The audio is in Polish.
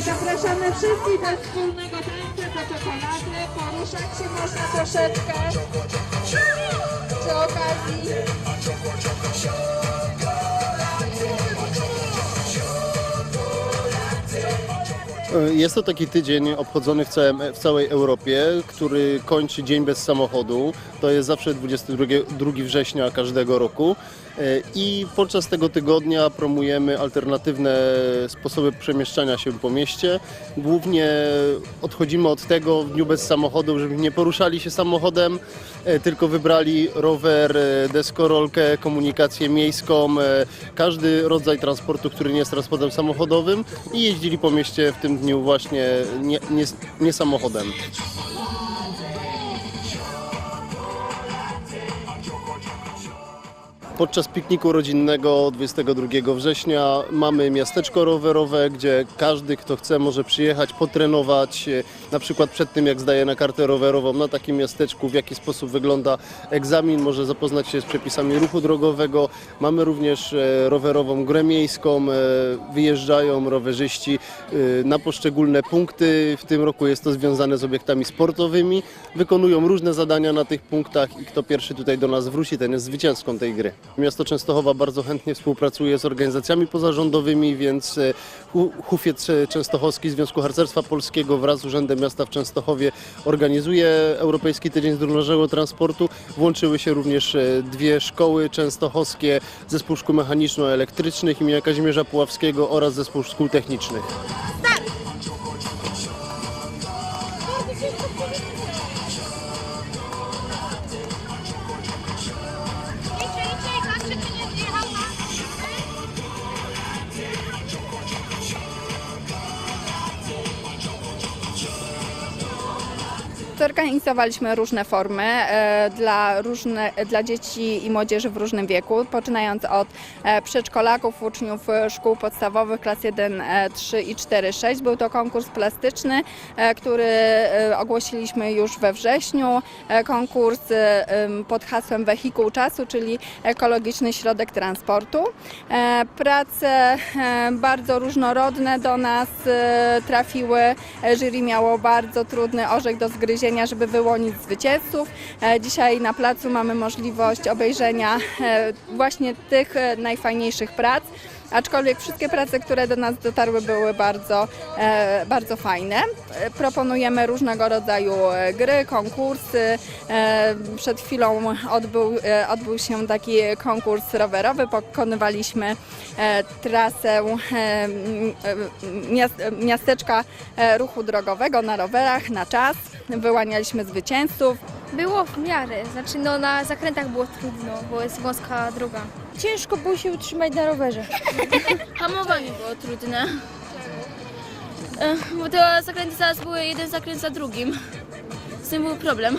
Zapraszamy wszystkich do wspólnego tańca, do czekolady. Poruszać się można troszeczkę przy okazji. Jest to taki tydzień obchodzony w, całym, w całej Europie, który kończy Dzień bez samochodu. To jest zawsze 22 2 września każdego roku. E, I podczas tego tygodnia promujemy alternatywne sposoby przemieszczania się po mieście. Głównie odchodzimy od tego w dniu bez samochodu, żeby nie poruszali się samochodem, e, tylko wybrali rower, e, deskorolkę, komunikację miejską, każdy rodzaj transportu, który nie jest transportem samochodowym i jeździli po mieście w tym dniu właśnie nie, nie, nie samochodem. Podczas pikniku rodzinnego 22 września mamy miasteczko rowerowe, gdzie każdy, kto chce, może przyjechać, potrenować. Na przykład przed tym, jak zdaje na kartę rowerową na takim miasteczku, w jaki sposób wygląda egzamin, może zapoznać się z przepisami ruchu drogowego. Mamy również e, rowerową grę miejską. e, Wyjeżdżają rowerzyści e, na poszczególne punkty. W tym roku jest to związane z obiektami sportowymi. Wykonują różne zadania na tych punktach i kto pierwszy tutaj do nas wróci, ten jest zwycięzcą tej gry. Miasto Częstochowa bardzo chętnie współpracuje z organizacjami pozarządowymi, więc e, Hu- Hufiec e, Częstochowski Związku Harcerstwa Polskiego wraz z Urzędem Miasta w Częstochowie organizuje Europejski Tydzień Zrównoważonego Transportu. Włączyły się również e, dwie szkoły częstochowskie, Zespół Szkół Mechaniczno-Elektrycznych imienia Kazimierza Puławskiego oraz Zespół Szkół Technicznych. Zorganizowaliśmy różne formy e, dla, różne, dla dzieci i młodzieży w różnym wieku, poczynając od e, przedszkolaków, uczniów e, szkół podstawowych klas 1, e, 3 i 4, 6. Był to konkurs plastyczny, który ogłosiliśmy już we wrześniu. Konkurs pod hasłem Wehikuł Czasu, czyli ekologiczny środek transportu. Prace bardzo różnorodne do nas trafiły. Jury miało bardzo trudny orzech do zgryzienia, żeby wyłonić zwycięzców. E, Dzisiaj na placu mamy możliwość obejrzenia e, właśnie tych e, najfajniejszych prac. Aczkolwiek wszystkie prace, które do nas dotarły, były bardzo, e, bardzo fajne. Proponujemy różnego rodzaju e, gry, konkursy. E, przed chwilą odbył, odbył się taki konkurs rowerowy. Pokonywaliśmy trasę miasteczka ruchu drogowego na rowerach na czas. Wyłanialiśmy zwycięzców. Było w miarę, znaczy no na zakrętach było trudno, bo jest wąska droga. Ciężko było się utrzymać na rowerze. Hamowanie było trudne. Bo te zakręty zaraz były jeden zakręt za drugim. Z tym był problem.